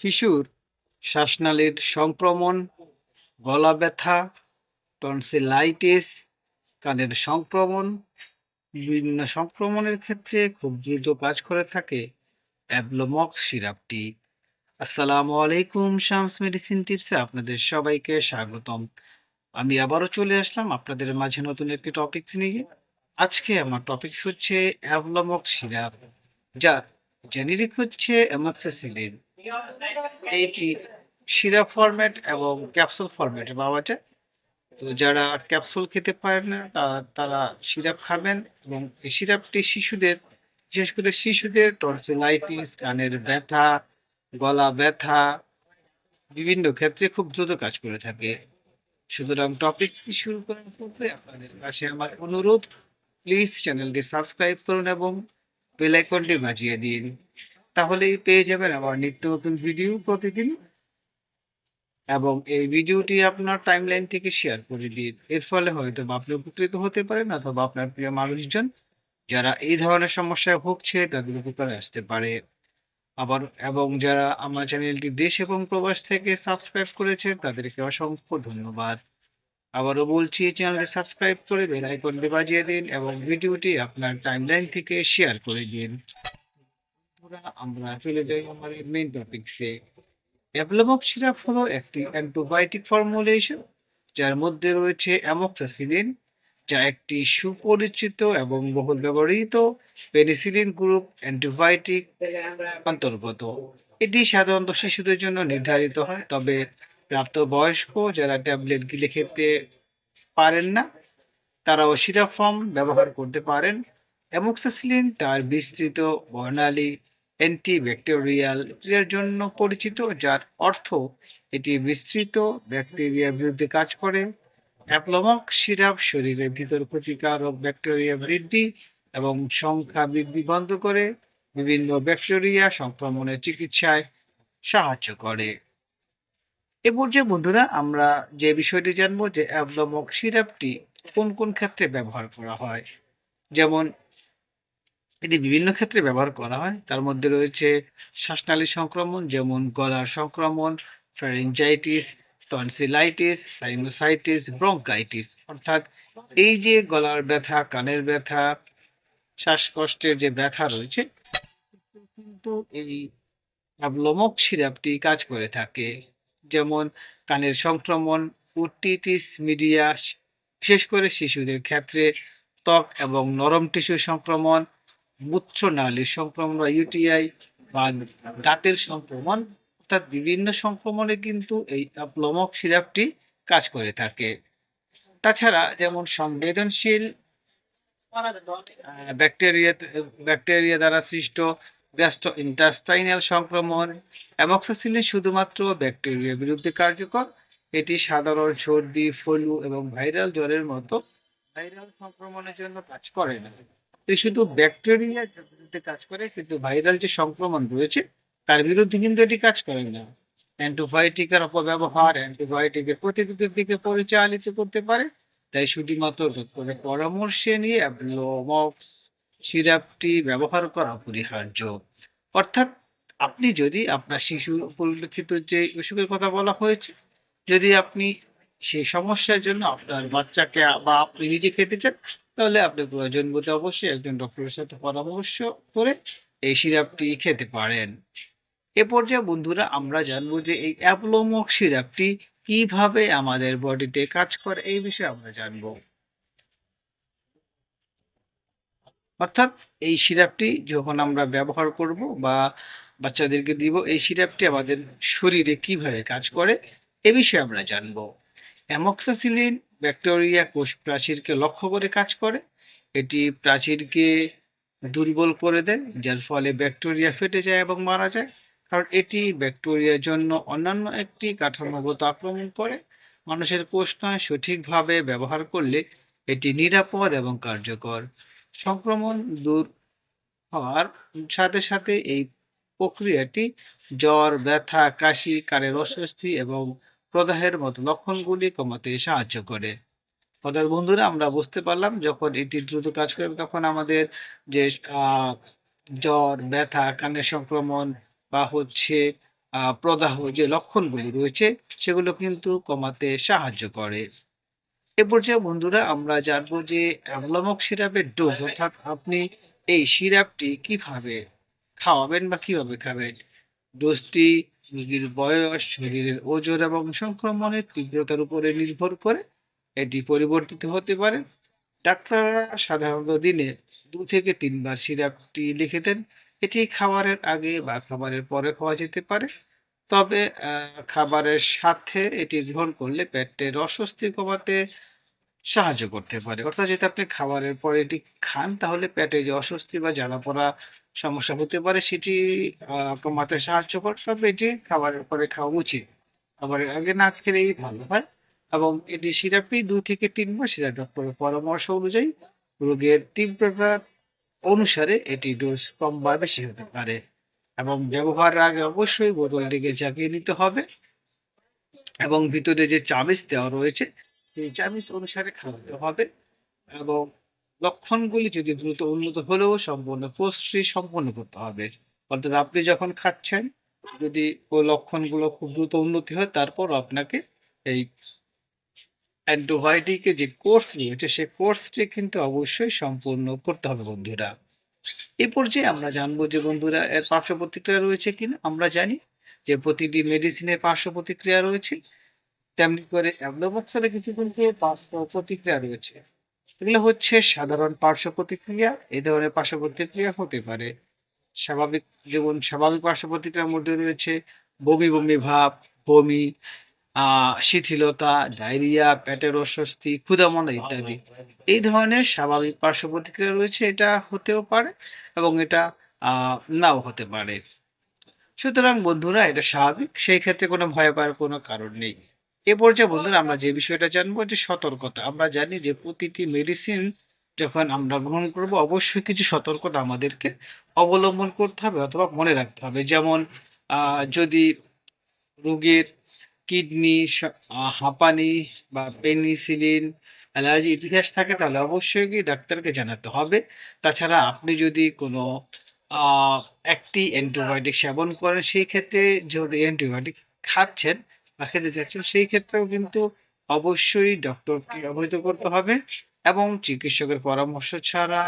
শিশুর শ্বাসনালীর সংক্রমণ, গলা ব্যথা টনসিলাইটিস কানের সংক্রমণ, বিভিন্ন সংক্রমণের ক্ষেত্রে খুব দ্রুত কাজ করে থাকে অ্যাবলোমক্স সিরাপটি। আসসালামু আলাইকুম, শামস মেডিসিন টিপসে আপনাদের সবাইকে স্বাগতম। আমি আবারও চলে আসলাম আপনাদের মাঝে নতুন একটি টপিকস নিয়ে। আজকে আমার টপিকস হচ্ছে অ্যাভলমক্স সিরাপ যা জেনেরিক হচ্ছে অ্যামক্সিসিলিন। এইটি সিরাপ ফরম্যাট এবং ক্যাপসুল ফরম্যাটে পাওয়া যায় তো যারা ক্যাপসুল খেতে পারেন না তারা সিরাপ খাবেন এবং এই সিরাপটি শিশুদের, বিশেষ করে শিশুদের টনসিলাইটিস কানের ব্যথা, গলা ব্যথা, বিভিন্ন ক্ষেত্রে খুব দ্রুত কাজ করে থাকে। সুতরাং টপিকটি শুরু করার পূর্বে আপনাদের কাছে আমার অনুরোধ প্লিজ চ্যানেলটি সাবস্ক্রাইব করুন এবং বেল আইকনটি বাজিয়ে দিন। তাহলেই পেয়ে যাবেন আমার নিত্য নতুন ভিডিও প্রতিদিন। এবং এই ভিডিওটি আপনার টাইমলাইন থেকে শেয়ার করে দিন এর ফলে হয়তো আপনি উপকৃত হতে পারেন অথবা আপনার প্রিয় মানুষজন যারা এই ধরনের সমস্যায় ভুগছে তাদের উপকারে আসতে পারে। আবার, এবং যারা আমার চ্যানেলটি দেশ এবং প্রবাস থেকে সাবস্ক্রাইব করেছেন তাদেরকে অসংখ্য ধন্যবাদ। আবারও বলছি চ্যানেলটি সাবস্ক্রাইব করে বেল আইকনটি বাজিয়ে দিন এবং ভিডিওটি আপনার টাইমলাইন থেকে শেয়ার করে দিন। আমরা চলে যাই আমাদের মেইন টপিকসে সিরাপ হলো একটি অ্যান্টিবায়োটিক ফর্মুলেশন যার মধ্যে রয়েছে যা একটি সুপরিচিত এবং বহুল ব্যবহৃত পেনিসিলিন গ্রুপ অ্যান্টিবায়োটিক অন্তর্গত। এটি সাধারণত শিশুদের জন্য নির্ধারিত হয়, তবে প্রাপ্তবয়স্ক যারা ট্যাবলেট গিলে খেতে পারেন না, তারাও সিরাপ ফর্ম ব্যবহার করতে পারেন। অ্যামোক্সাসিলিন তার বিস্তৃত বর্ণালী অ্যান্টিব্যাকটেরিয়াল এর জন্য পরিচিত, যার অর্থ এটি বিস্তৃত, ব্যাকটেরিয়ার বিরুদ্ধে কাজ করে, অ্যাপ্লোমক সিরাপ শরীরের ভিতর ক্ষতিকারক ব্যাকটেরিয়া বৃদ্ধি এবং সংখ্যা বৃদ্ধি বন্ধ করে, বিভিন্ন ব্যাকটেরিয়া সংক্রমণের চিকিৎসায় সাহায্য করে। এ পর্যায়ে বন্ধুরা, আমরা যে বিষয়টি জানব যে অ্যাবলমক সিরাপটি কোন কোন ক্ষেত্রে ব্যবহার করা হয়। যেমন এটি বিভিন্ন ক্ষেত্রে ব্যবহার করা হয়। তার মধ্যে রয়েছে শ্বাসনালী সংক্রমণ, যেমন গলার সংক্রমণ ফ্যারিঞ্জাইটিস টনসিলাইটিস সাইনোসাইটিস ব্রঙ্কাইটিস অর্থাৎ এই যে গলার ব্যথা, কানের ব্যথা, শ্বাসকষ্টের যে ব্যথা রয়েছে, কিন্তু এই অ্যাবলমক সিরাপটি কাজ করে থাকে। যেমন কানের সংক্রমণ উটিটিস মিডিয়া, বিশেষ করে শিশুদের ক্ষেত্রে ত্বক এবং নরম টিস্যু সংক্রমণ মূত্রনালীর সংক্রমণ বা ইউটিআই বা দাঁতের সংক্রমণ অর্থাৎ বিভিন্ন সংক্রমণে কিন্তু এই অ্যাপ্লমক সিরাপটি কাজ করে থাকে। তাছাড়া যেমন সংবেদনশীল ব্যাকটেরিয়া ব্যাকটেরিয়া দ্বারা সৃষ্ট ব্যস্ত ইন্টাস্টাইনাল সংক্রমণ, অ্যামক্সাসিলিন শুধুমাত্র ব্যাকটেরিয়ার বিরুদ্ধে কার্যকর, এটি সাধারণ সর্দি, ফলু এবং ভাইরাল জ্বরের মতো ভাইরাল সংক্রমণের জন্য কাজ করে না। শুধু ব্যাকটেরিয়ার বিরুদ্ধে কাজ করে, কিন্তু ভাইরাল যে সংক্রমণ রয়েছে, তার বিরুদ্ধে কিন্তু এটি কাজ করে না। অ্যান্টিবায়োটিকের অপব্যবহার অ্যান্টিবায়োটিকের প্রতিকৃতির দিকে পরিচালিত করতে পারে। তাই শুধুমাত্র ডক্টরের পরামর্শে নিয়ে অ্যাবলোমক্স সিরাপটি ব্যবহার করা অপরিহার্য। অর্থাৎ আপনি যদি আপনার শিশু পরিলক্ষিত যে অসুখের কথা বলা হয়েছে, যদি আপনি সেই সমস্যার জন্য আপনার বাচ্চাকে বা আপনি নিজে খেতে চান, তাহলে আপনি প্রয়োজন বোধে অবশ্যই একজন ডক্টরের সাথে পরামর্শ করে এই সিরাপটি খেতে পারেন। এ পর্যায়ে বন্ধুরা আমরা জানব যে এই অ্যাপলোমক সিরাপটি কীভাবে আমাদের বডিতে কাজ করে এই বিষয়ে আমরা জানব। অর্থাৎ এই সিরাপটি যখন আমরা ব্যবহার করব বা বাচ্চাদেরকে দিব, এই সিরাপটি আমাদের শরীরে কীভাবে কাজ করে, এ বিষয়ে আমরা জানব। অ্যামক্সাসিলিন ব্যাকটেরিয়া কোষ প্রাচীরকে লক্ষ্য করে কাজ করে। এটি প্রাচীরকে দুর্বল করে দেয়, যার ফলে ব্যাকটেরিয়া ফেটে যায় এবং মারা যায়। কারণ এটি ব্যাকটেরিয়ার জন্য অন্যান্য একটি কাঠামোগত আক্রমণ করে। মানুষের কোষ নয়, সঠিকভাবে ব্যবহার করলে এটি নিরাপদ এবং কার্যকর। সংক্রমণ দূর হওয়ার সাথে সাথে এই প্রক্রিয়াটি জ্বর, ব্যথা, কাশি, কানের অস্বস্তি এবং প্রদাহের মতো লক্ষণগুলি কমাতে সাহায্য করে। অর্থাৎ বন্ধুরা, আমরা বুঝতে পারলাম যখন এটি দ্রুত কাজ করবে, তখন আমাদের যে জ্বর, ব্যথা, কানের সংক্রমণ বা হচ্ছে প্রদাহ যে লক্ষণগুলি রয়েছে, সেগুলো কিন্তু কমাতে সাহায্য করে। এ পর্যায়ে বন্ধুরা, আমরা জানব যে অ্যামলামক সিরাপের ডোজ অর্থাৎ আপনি এই সিরাপটি কীভাবে খাওয়াবেন বা কীভাবে খাবেন? ডোজটি রোগীর বয়স, শরীরের ওজন এবং সংক্রমণের তীব্রতার উপরে নির্ভর করে এটি পরিবর্তিত হতে পারে। ডাক্তাররা সাধারণত দিনে দু থেকে তিনবার সিরাপটি লিখে দেন। এটি খাবারের আগে বা খাবারের পরে খাওয়া যেতে পারে। তবে খাবারের সাথে এটি গ্রহণ করলে পেটের অস্বস্তি কমাতে সাহায্য করতে পারে। অর্থাৎ যদি আপনি খাবারের পরে এটি খান, তাহলে পেটে যে অস্বস্তি বা জ্বালা পোড়া সমস্যা হতে পারে, সেটি কমাতে সাহায্য করে, তবে এটি খাবারের পরে খাওয়া উচিত। খাবারের আগে না খেলেই ভালো হয় এবং এটি সিরাপটি দুই থেকে তিন মাস সেটা ডক্টরের পরামর্শ অনুযায়ী রোগের তীব্রতা অনুসারে এটি ডোজ কম বা বেশি হতে পারে এবং ব্যবহারের আগে অবশ্যই বোতলটিকে জাগিয়ে নিতে হবে এবং ভিতরে যে চামিচ দেওয়া রয়েছে, সেই চামিচ অনুসারে খাওয়াতে হবে এবং লক্ষণগুলি যদি দ্রুত উন্নত হলেও সম্পূর্ণ কোর্সটি সম্পন্ন করতে হবে। অর্থাৎ আপনি যখন খাচ্ছেন, যদি ওই লক্ষণগুলো খুব দ্রুত উন্নতি হয়, তারপর আপনাকে এই অ্যান্টিবায়োটিকের যে কোর্স রয়েছে সেই কোর্সটি কিন্তু অবশ্যই সম্পূর্ণ করতে হবে বন্ধুরা। এই পর্যায়ে আমরা জানব যে বন্ধুরা, এর পার্শ্ব প্রতিক্রিয়া রয়েছে কিনা? আমরা জানি যে প্রতিটি মেডিসিনের পার্শ্ব প্রতিক্রিয়া রয়েছে। তেমনি করে অ্যাবলোবক্সারে কিছু কিন্তু পার্শ্ব প্রতিক্রিয়া রয়েছে। এগুলো হচ্ছে সাধারণ পার্শ্ব প্রতিক্রিয়া এই ধরনের পার্শ্ব প্রতিক্রিয়া হতে পারে। স্বাভাবিক যেমন স্বাভাবিক পার্শ্ব প্রতিক্রিয়ার মধ্যে রয়েছে বমি বমি ভাব, বমি শিথিলতা, ডায়রিয়া, পেটের অস্বস্তি ক্ষুধামন্দা ইত্যাদি। এই ধরনের স্বাভাবিক পার্শ্ব প্রতিক্রিয়া রয়েছে, এটা হতেও পারে এবং এটা নাও হতে পারে। সুতরাং বন্ধুরা, এটা স্বাভাবিক, সেই ক্ষেত্রে কোনো ভয় পাওয়ার কোনো কারণ নেই। এ পর্যায়ে বন্ধুরা আমরা যে বিষয়টা জানব যে সতর্কতা। আমরা জানি যে প্রতিটি মেডিসিন যখন আমরা গ্রহণ করব, অবশ্যই কিছু সতর্কতা আমাদেরকে অবলম্বন করতে হবে অথবা মনে রাখতে হবে। যেমন যদি রোগীর কিডনি হাঁপানি বা পেনিসিলিন অ্যালার্জি ইতিহাস থাকে, তাহলে অবশ্যই কি ডাক্তারকে জানাতে হবে। তাছাড়া আপনি যদি কোনো একটি অ্যান্টিবায়োটিক সেবন করেন, সেই ক্ষেত্রে যদি অ্যান্টিবায়োটিক খাচ্ছেন খেতে চাচ্ছেন, সেই ক্ষেত্রেও কিন্তু অবশ্যই ডক্টরকে অবহিত করতে হবে এবং চিকিৎসকের পরামর্শ ছাড়া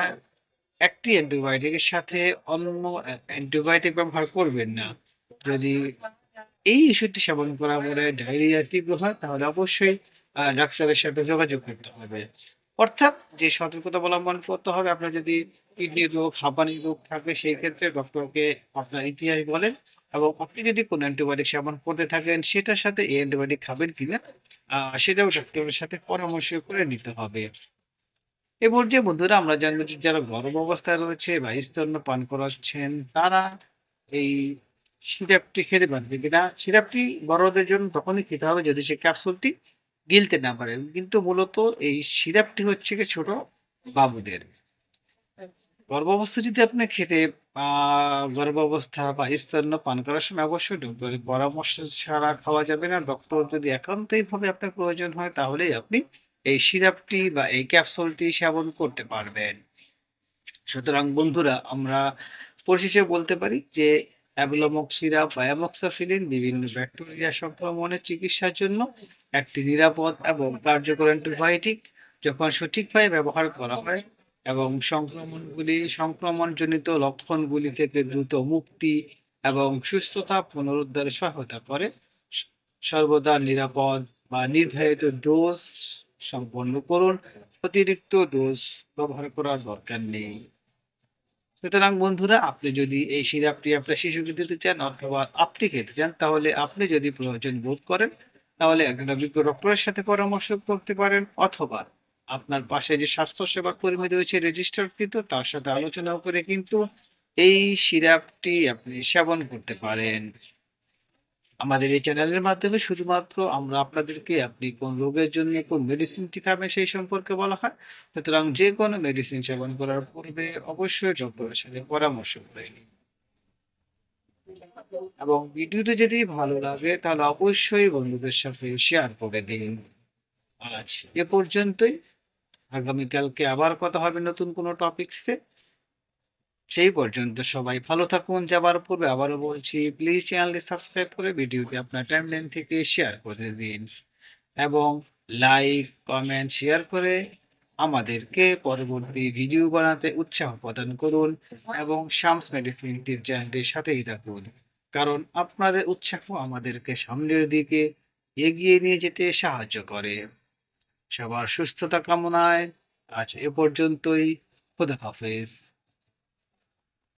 একটি অ্যান্টিবায়োটিকের সাথে অন্য অ্যান্টিবায়োটিক ব্যবহার করবেন না। যদি এই ওষুধটি সেবন করার পরে ডায়রিয়া তীব্র হয়, তাহলে অবশ্যই ডাক্তারের সাথে যোগাযোগ করতে হবে। অর্থাৎ যে সতর্কতা অবলম্বন করতে হবে, আপনার যদি কিডনির রোগ হাঁপানি রোগ থাকে, সেই ক্ষেত্রে ডক্টরকে আপনার ইতিহাস বলেন এবং আপনি যদি কোনো অ্যান্টিবায়োটিক সেবন করতে থাকেন, সেটার সাথে এই অ্যান্টিবায়োটিক খাবেন কিনা সেটাও ডক্টরের সাথে পরামর্শ করে নিতে হবে। এ পর্যায়ে বন্ধুরা, আমরা জানব যে যারা গরম অবস্থায় রয়েছে বা স্তন্য পান করাচ্ছেন, তারা এই সিরাপটি খেতে পারবে কিনা? সিরাপটি বড়দের জন্য তখনই খেতে হবে যদি সে ক্যাপসুলটি গিলতে না পারে। কিন্তু মূলত এই সিরাপটি হচ্ছে কি ছোট বাবুদের। গর্ভাবস্থা যদি আপনি খেতে গর্ভাবস্থা বা স্তন্য পান করার সময় অবশ্যই ডক্টরের পরামর্শ ছাড়া খাওয়া যাবে না। ডক্টর যদি একান্তই ভাবে আপনার প্রয়োজন হয়, তাহলেই আপনি এই সিরাপটি বা এই ক্যাপসুলটি সেবন করতে পারবেন। সুতরাং বন্ধুরা, আমরা পরিশেষে বলতে পারি যে, অ্যাবলমক সিরাপ বা অ্যামক্সাসিলিন বিভিন্ন ব্যাকটেরিয়া সংক্রমণের চিকিৎসার জন্য একটি নিরাপদ এবং কার্যকর অ্যান্টিবায়োটিক, যখন সঠিকভাবে ব্যবহার করা হয় এবং সংক্রমণগুলি, সংক্রমণজনিত লক্ষণগুলি থেকে দ্রুত মুক্তি এবং সুস্থতা পুনরুদ্ধারে সহায়তা করে। সর্বদা নিরাপদ বা নির্ধারিত ডোজ সম্পন্ন করুন। অতিরিক্ত ডোজ ব্যবহার করার দরকার নেই। সুতরাং বন্ধুরা, আপনি যদি এই সিরাপটি আপনার শিশুকে দিতে চান অথবা আপনি খেতে চান, তাহলে আপনি যদি প্রয়োজন বোধ করেন, তাহলে একজন অভিজ্ঞ ডক্টরের সাথে পরামর্শ করতে পারেন অথবা আপনার পাশে যে স্বাস্থ্য সেবা কর্মী রয়েছে রেজিস্টারকৃত তার সাথে আলোচনা করে কিন্তু এই সিরাপটি আপনি সেবন করতে পারেন। আমাদের এই চ্যানেলের মাধ্যমে শুধুমাত্র আমরা আপনাদেরকে আপনি কোন রোগের জন্য কোন মেডিসিনটি খাবেন সেই সম্পর্কে বলা হয়। সুতরাং যে কোনো মেডিসিন সেবন করার পূর্বে অবশ্যই ডক্টরের সাথে পরামর্শ করে নিন। এবং ভিডিওটি যদি ভালো লাগে, তাহলে অবশ্যই বন্ধুদের সাথে শেয়ার করে দিন। আজ এ পর্যন্তই। আগামীকালকে আবার কথা হবে নতুন কোনো টপিকসে সেই পর্যন্ত সবাই ভালো থাকুন, যাবার পূর্বে আবারও বলছি প্লিজ চ্যানেলটি সাবস্ক্রাইব করে ভিডিওটি আপনার টাইমলাইন থেকে শেয়ার করে দিন এবং লাইক কমেন্ট শেয়ার করে আমাদেরকে পরবর্তী ভিডিও বানাতে উৎসাহ প্রদান করুন এবং শামস মেডিসিন টিপ চ্যানেলটির সাথেই থাকুন। কারণ আপনাদের উৎসাহ আমাদেরকে সামনের দিকে এগিয়ে নিয়ে যেতে সাহায্য করে। সবার সুস্থতা কামনায় আজ এ পর্যন্তই খোদা হাফেজ।